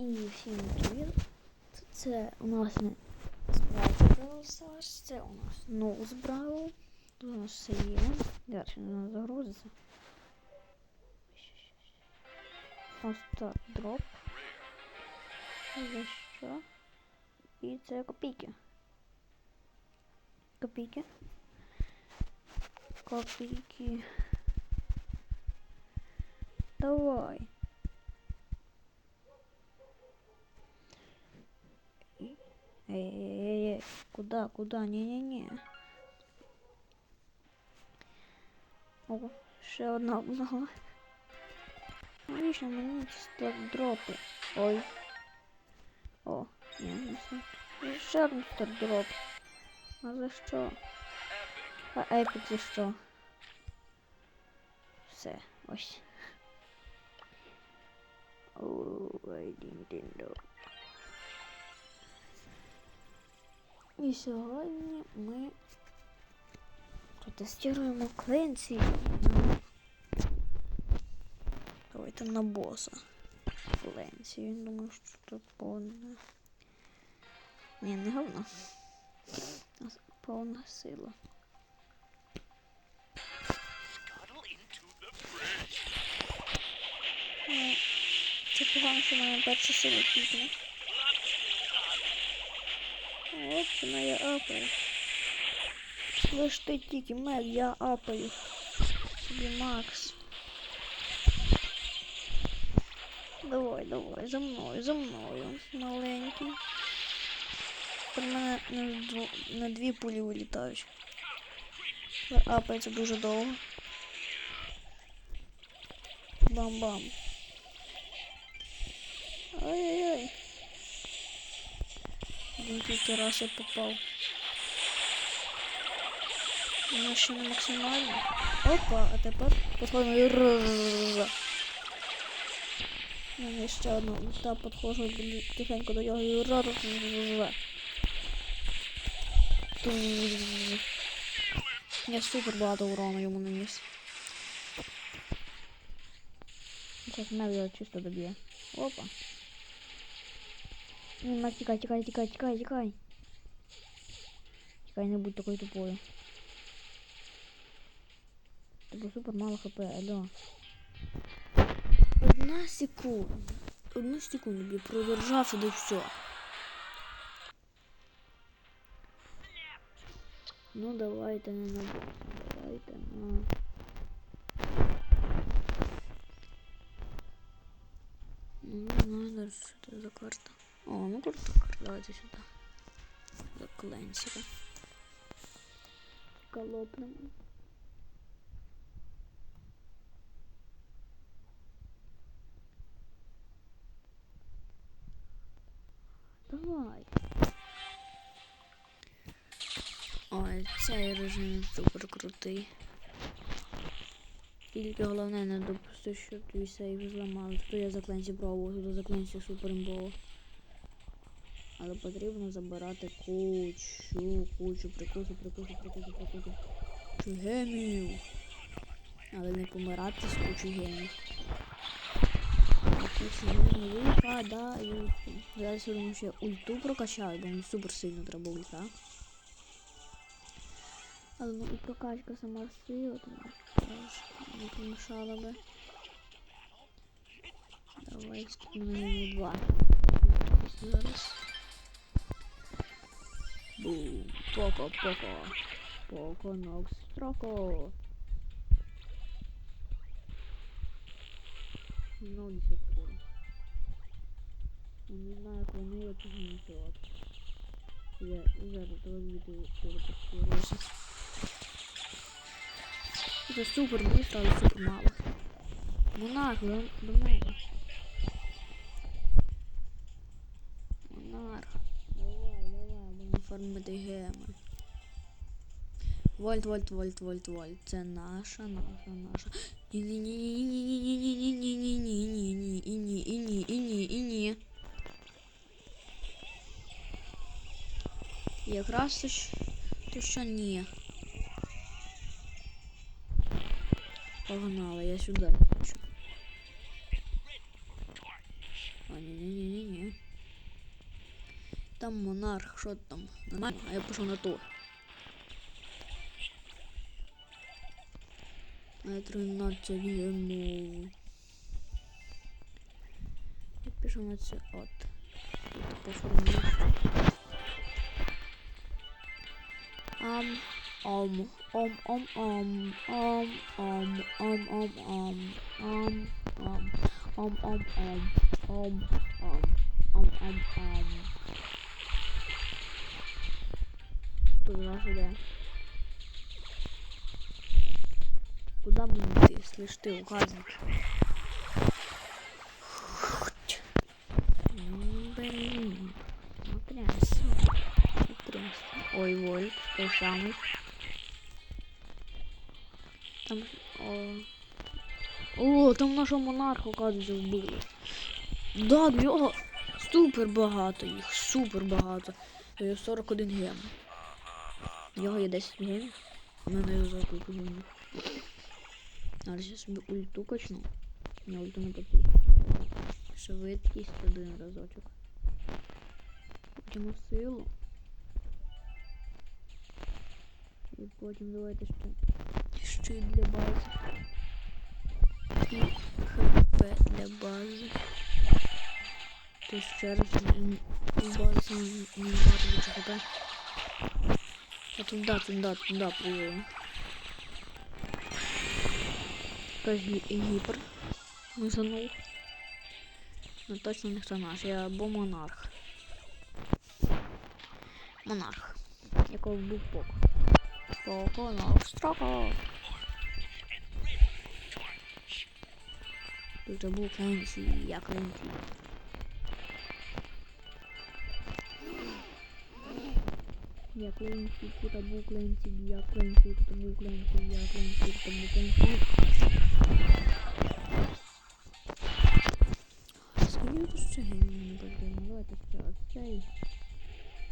И І всім привіт. Це у нас не Stars, це у нас ноус Бравл. Тут у нас все є. Дальше на загрузиться. Просто дроп. За що? І це копійки. Копійки. Копійки. Давай. Эй-эй-эй, куда, куда? Не-не-не. О, еще одна обнова. не мені дропы. Ой. О, ні, не все. Ще один дроп. А за что? А епік за что? Все, ось. Ой, дін-дін-док. І сьогодні ми протестуємо клинці на... Давайте на боса. Кленці, він думав, що тут повне. Ні, не говно. Повна сила. Ну, це погано, що в мене перша сила пізно. Хлопчина, ну я апаю. Ви ж ти тільки мед, я апаю. Собі Макс. Давай, давай, за мною, за мною. Маленький. Тепер мене на, на дві пулі вилітають. Апається дуже довго. Бам-бам. Ай-яй-яй. він тільки раз я попав. Ну, ще не максимально. Опа, а тепер підходимо. У мене ще урона, ему нанес. тихенько до чисто і Опа. Ну, на, тікай, тікай, тікай, тікай, тікай. Тікай, не будь такою тупою. Тебе супер мало хп, алло. Одна секунда. Одну секунду я продержався до все. Ну давайте не на босс. Давайте на. Ну, не знаю даже, что это за карта. О, ну круто. Давайте сюда. За Кленсика. Колопнем. Давай. Ой, цей режим супер крутий. Тільки головне не допусти, щоб твій сейв зламали. То я за Кленсі пробував, тут за Кленсі супер імбово. Але потрібно забирати кучу, кучу, прикусу, прикусу, прикусу, прикусу. Кучу гемів. Але не помирати з кучу гемів. Якісь гемі випадають. Зараз я думаю, ульту прокачаю, бо мені супер сильно треба ульта. Але ну і прокачка сама сила, тому не помішала би. Давай ньому два. Зараз. Бум. Поко, поко. Поко, нокс, строко. Ну, не все Не знаю, як вони это змінювати. Я зараз того відео телепортуюся. Это супер быстро, але супер мало. Монарх, до, до мене. Будемо геми. Вольт, вольт, вольт, вольт, вольт. Це наша, наша, наша. Ні, ні, ні, ні, ні, ні, ні, ні, ні, ні, ні, і ні, і ні, і ні, і ні. Якраз то, то що ні. Погнали, я сюди хочу. О, ні, ні, ні, ні, там монарх, що там? Нормально, а я пішов на то. На 13 йому. Я пішов на це от. Тут поформую. Ам, ом, ом, ом, ом, ом, ом, ом, ом, ом, ом, ом, ом, ом, ом, ом, ом, ом, ом, ом. Куда сюда? Куда мне идти? Слышь, ты указывай. Ну, блин. Ну, трясся. Ну, трясся. Ой, Вольт, той самый. Там... О, о там нашого монарха, оказується, вбили. Да, в нього супер багато їх, супер багато. Е, 41 гем. В нього є 10 гемів. У мене за кілька гемів. Зараз я собі ульту качну. Ні, ульту не потрібно. Швидкість один разочок. Потім силу. І потім давайте ще щит для бази. І хп для бази. То ще раз м, база не більше хп. А туда, туда, туда плывем. Гипер. Мы ну, занул. Но ну, точно не хто наш. Я або монарх. Монарх. Якого був пок. Поконав строко. Тут же був клинці, я клинці. Я Кленсі, тут був Кленсі, я Кленсі, тут був Кленсі, я Кленсі, тут був Кленсі. Скажіть, тут ще гемі не потрібно. Давайте ще ось цей,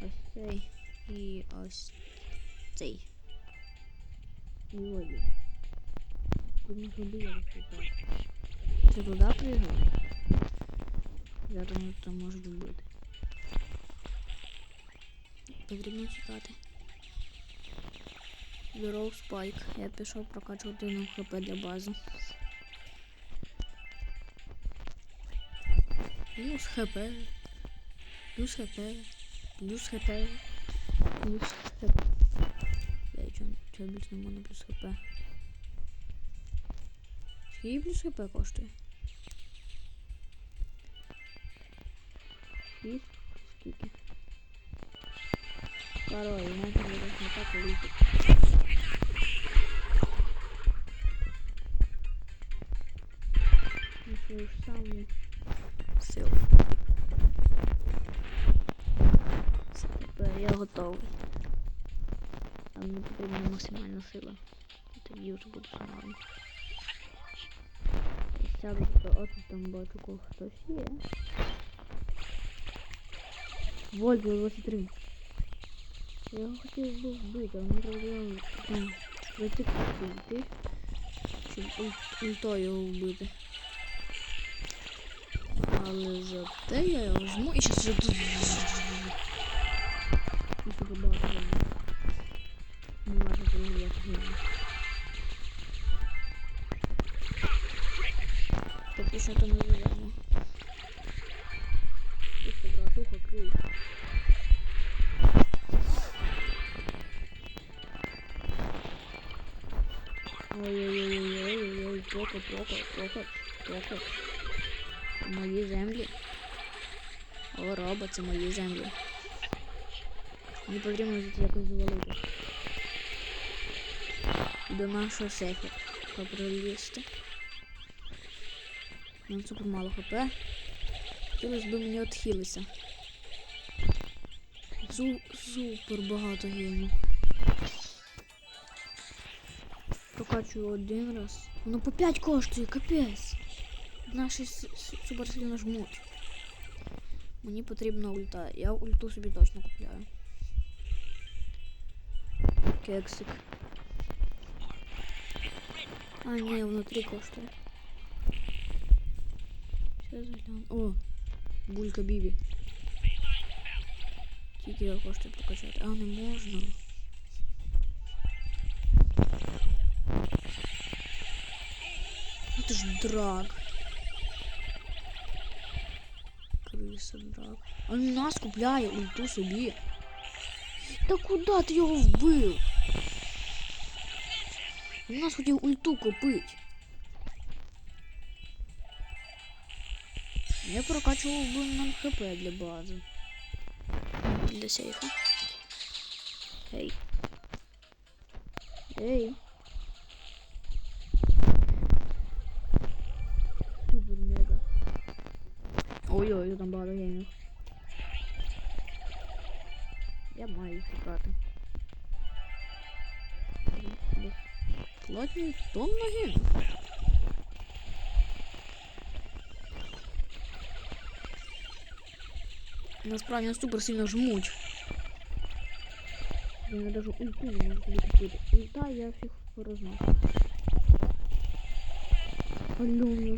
ось цей і ось цей. І ой. Тут не ходила розпитати. Ти туди пригай? Я думаю, там можуть вбити. Потрібно чекати. Здоров спайк. Я пішов прокачувати на хп для бази. Плюс хп. Плюс хп. Плюс хп. Плюс хп. Я чого, чого більше не можу плюс хп. Скільки плюс хп коштує? Шість? Скільки? старого, иначе мне так не так выйдет. Если уж сам не сел. Тепер я готов. А мені потрібна максимально сила. Тоді вже буде нормально. Сяду, от там бачу кого хтось є. Вольт 23. Я его хотел бы вбить, а он ну, проблем затикати йти. Щоб і то його вбити. Але зате я його жму і зараз я тут. Не важно, коли я тут Так, точно то не Ой-ой-ой-ой-ой-ой, плохо, плохо, плохо, плохо. Мої землі. О, робот, це мої землі. Мені потрібно тут якось завалити. До нашого сейфу. Поприлізти. Нам супер мало хп. Хотілося б мені отхилися. Зу супер багато геймів. Прокачую один раз. Воно по 5 коштує, капець. Наші с- с- суперсильно жмуть. Мені потрібна ульта. Я ульту собі точно купляю. Кексик. А, ні, внутрі коштує. Ще загляну. О! Булька Бібі. Скільки його коштує прокачати? А, не можна. Драк. Криса драк. Він нас купляє ульту собі. Та куди ти його вбив? Він нас хотів ульту купити. Я прокачував би нам хп для бази. Для сейфа. Ей. Ей. Ой-ой, там багато геймів. Я маю їх шукати. Плотні тонна геймів. Насправді нас супер сильно жмуть. Я даже ульту не можу собі купити. Ульта я всіх порознав. Алло,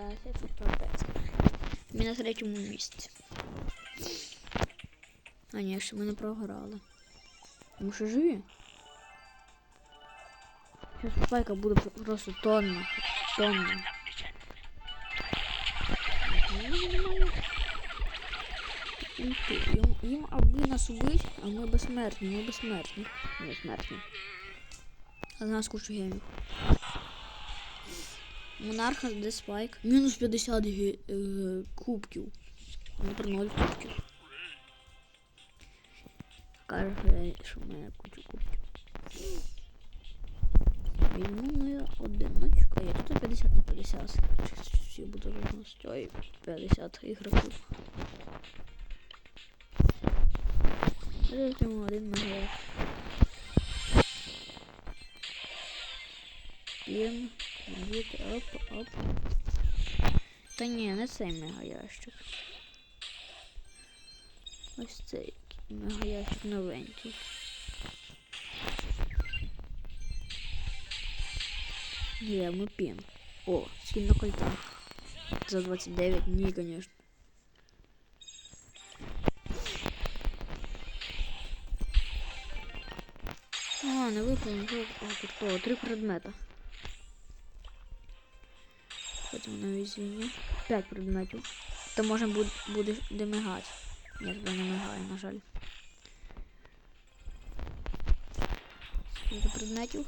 я Бля, це капець. Ми на третьому місці. А ні, що ми не програли. Ми ще живі? Зараз спайка буде просто тонна. Тонна. Їм, їм аби нас убить, а ми безсмертні, ми безсмертні. Ми безсмертні. А нас кучу гемів. Монарха де спайк. Мінус 50 ге, е, кубків. Не про 0 кубків. Каже, що в мене кучу кубків. Візьму ми одиночку. А я тут 50 на 50. Всі буду розносити. Ой, 50 ігроків. Візьмемо один мегаватт. Та ні, не цей мегаящик. Ось цей мегаящик новенький. Є, ми пін. О, скін на кольта. За 29, ні, конечно. А, не крутого. Три предмета. Потім на візіння. П'ять предметів. То можна буде, буде де мигати. Ні, туди не мигає, на жаль. Скільки предметів?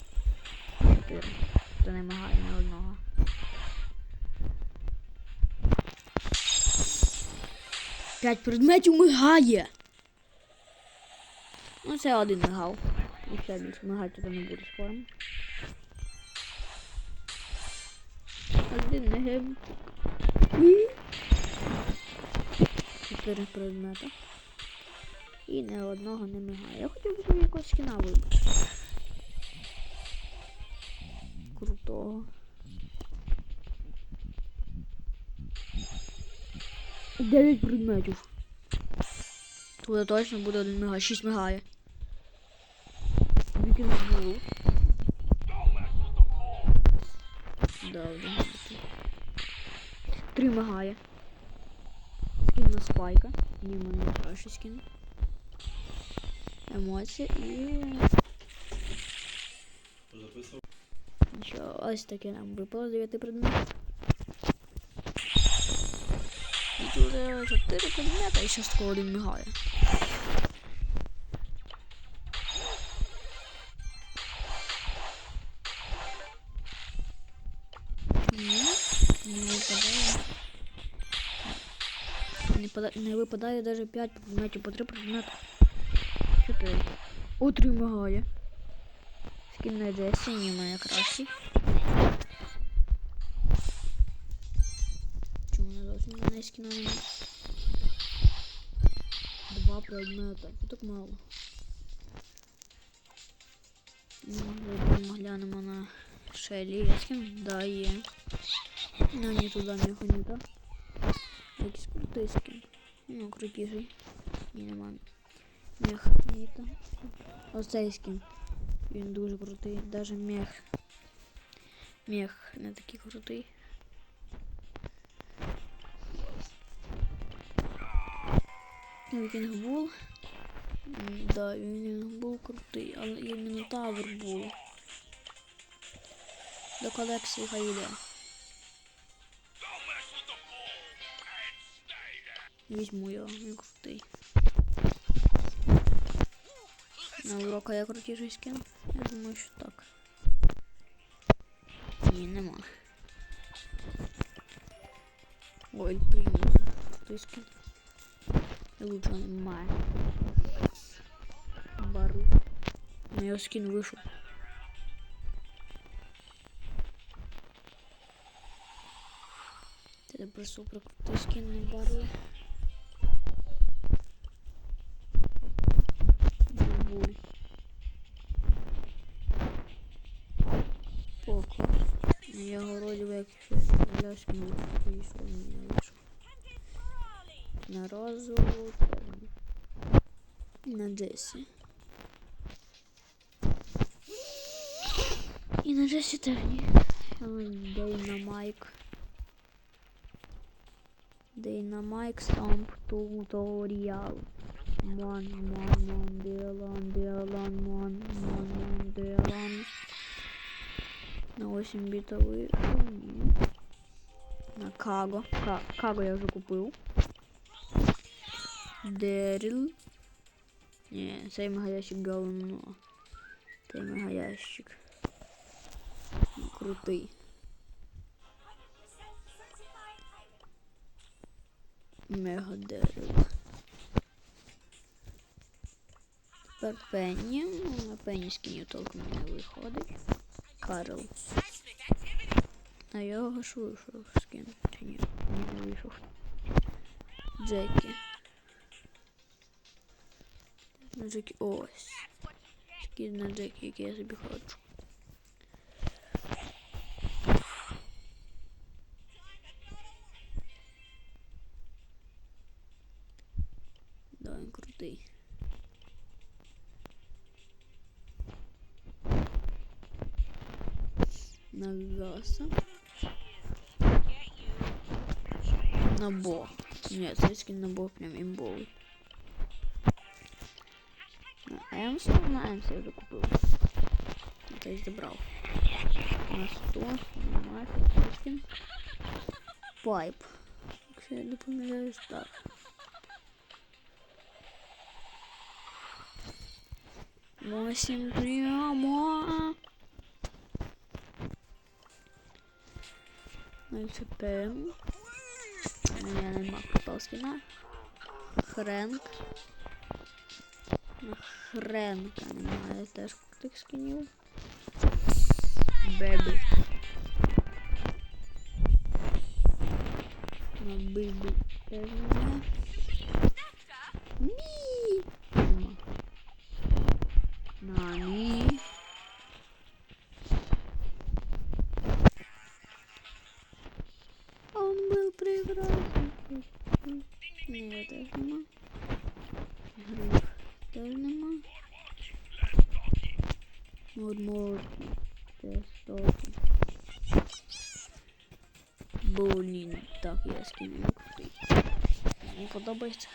Чотири. То не мигає ні одного. П'ять предметів мигає! Ну, це один мигав. І ще більше мигати туди не буде спором. Один не гем. І Чотири предмета. І не одного не мигає. Я хотів би якогось скіна вибрати. Крутого. Дев'ять предметів. Туди точно буде один мигає. Шість мигає. Вікінг було. Да. Три мигає. Скін на спайка. Ні, мене кращий скін. Емоції і. Нічого, ось таке нам випало 9 предметів. І тут 4 предмета і ще такого один мигає. Випадає навіть 5 предметів, по 3 предмети. 4. О, 3 мигає. Скін на Джесі, ні, моя кращий. Чому не зовсім мене скіна немає? Два предмета. Це так мало. Ну, Зайдемо, глянемо на Шелі. Скін? Да, є. Ну, не туди. Якийсь крутий скін. Ну, крутіший. Ні, нема. Мех, там. Оцей скін. Він дуже крутий. Даже мех. Мех не такий крутий. Вікінг Бул. Да, Вікінг Бул крутий, але і Мінотавр Бул. До колекції хай йде. Візьму його, він крутий. На урока я крутіший скин? Я думаю, що так. Ні, нема. Ой, примус. Крутий скин. Лучше немає. Бару. На його скин вийшов. Це просто супер крутий скин на бару. Ляшки не вийшов, не вийшов. На розу теж ні. І на Джесі. І на Джесі теж ні. Дейнамайк. Дейнамайк Стамп Туторіал. Мон, мон, мон, дилан, дилан, мон, мон, мон, дилан. На 8 бітовий. О, ні. На Каго. Каго я вже купив. Деріл. Ні, цей мегаящик говно. Цей мегаящик. Ну, Мега Деріл. Тепер Пенні. Ну, на Пенні скинів толком не виходить. Карл. А його ж вийшов скин. Чи ні? Не вийшов. Джекі. На Джекі. Ось. Скин на Джекі, який я собі хочу. мясо. Набор. Нет, советский набор прям имбовый. А, а я все знаем, я закупил. То есть забрал. На 100, нафиг, Пайп. Если я напоминаю, так. Восемь приема. Ну, ПМ. У меня нема скина. Хренк. Хренка немає теж крутих скинів. Бебі. На Бэби теж немає. Мі. Нема. На Мі. Он был прекрасен. Не, теж нема. Гриф теж нема. Теж токи. Блін, так, я скину крутий. Мені подобається.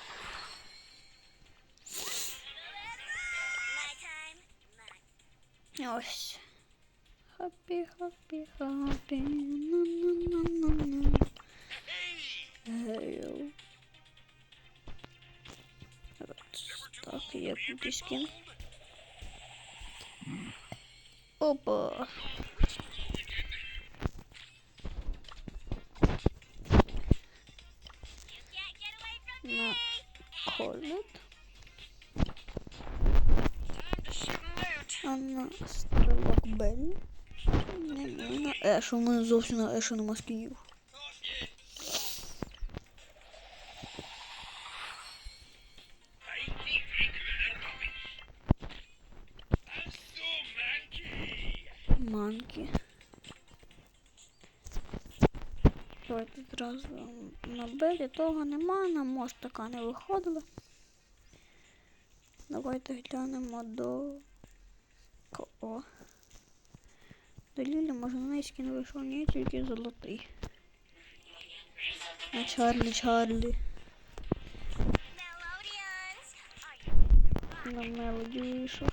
Ось. Happy, happy. На, на, на, на, на. Гейл. Так, є крутий скін. Опа. На Холод. А на стрілок Беллі. На Ешу. У мене зовсім на Ешу нема скінів. Давайте зразу на Белі того нема, на мост така не виходила. Давайте глянемо до КО. До Лілі може на неї скін вийшов, ні, тільки золотий. На Чарлі, Чарлі. на мелоді вийшов.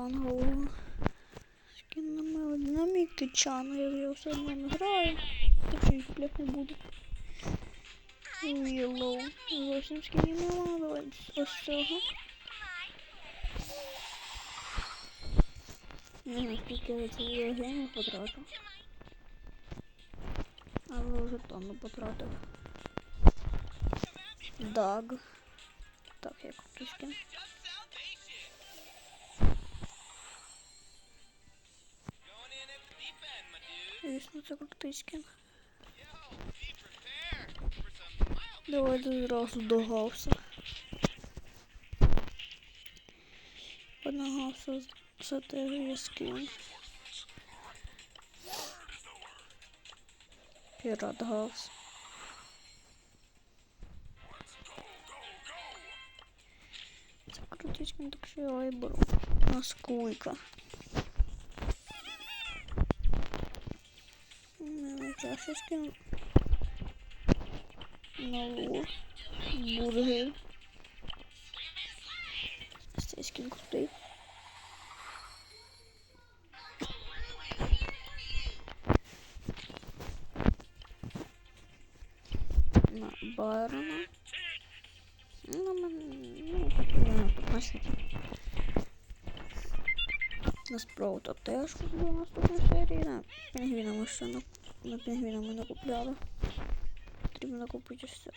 Рангового. Скін на мелоді. На мій тичан, я вже все одно граю. Що їх не буду. Willow. Зовсім скінів нема, давай ось цього. Не знаю, скільки я це гривень потратив. Але вже тонну потратив. Даг. Так, я куплю скін. Звісно, це mild Давай зразу до гавса. Одна гавса це теж є скін. Пірат гавс. Це крутий скін, так що я і беру. Наскуйка. Скін. Налу. Бургер. Цей крутий. На Байрона. Ну, ну, ну, значить. На Спроута теж куплю наступної серії. На пінгвіна на, на пінгвіна ми не купляли. Потрібно купити все.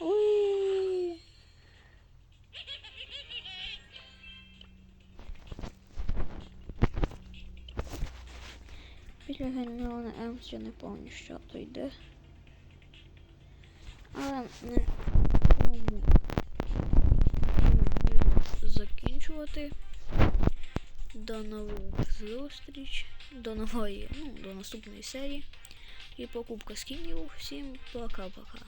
Уи! Після генерала ще не повністю то йде. Але не закінчувати. До нових зустріч, до нової, ну, до наступної серії. І покупка скінів. Всім пока-пока.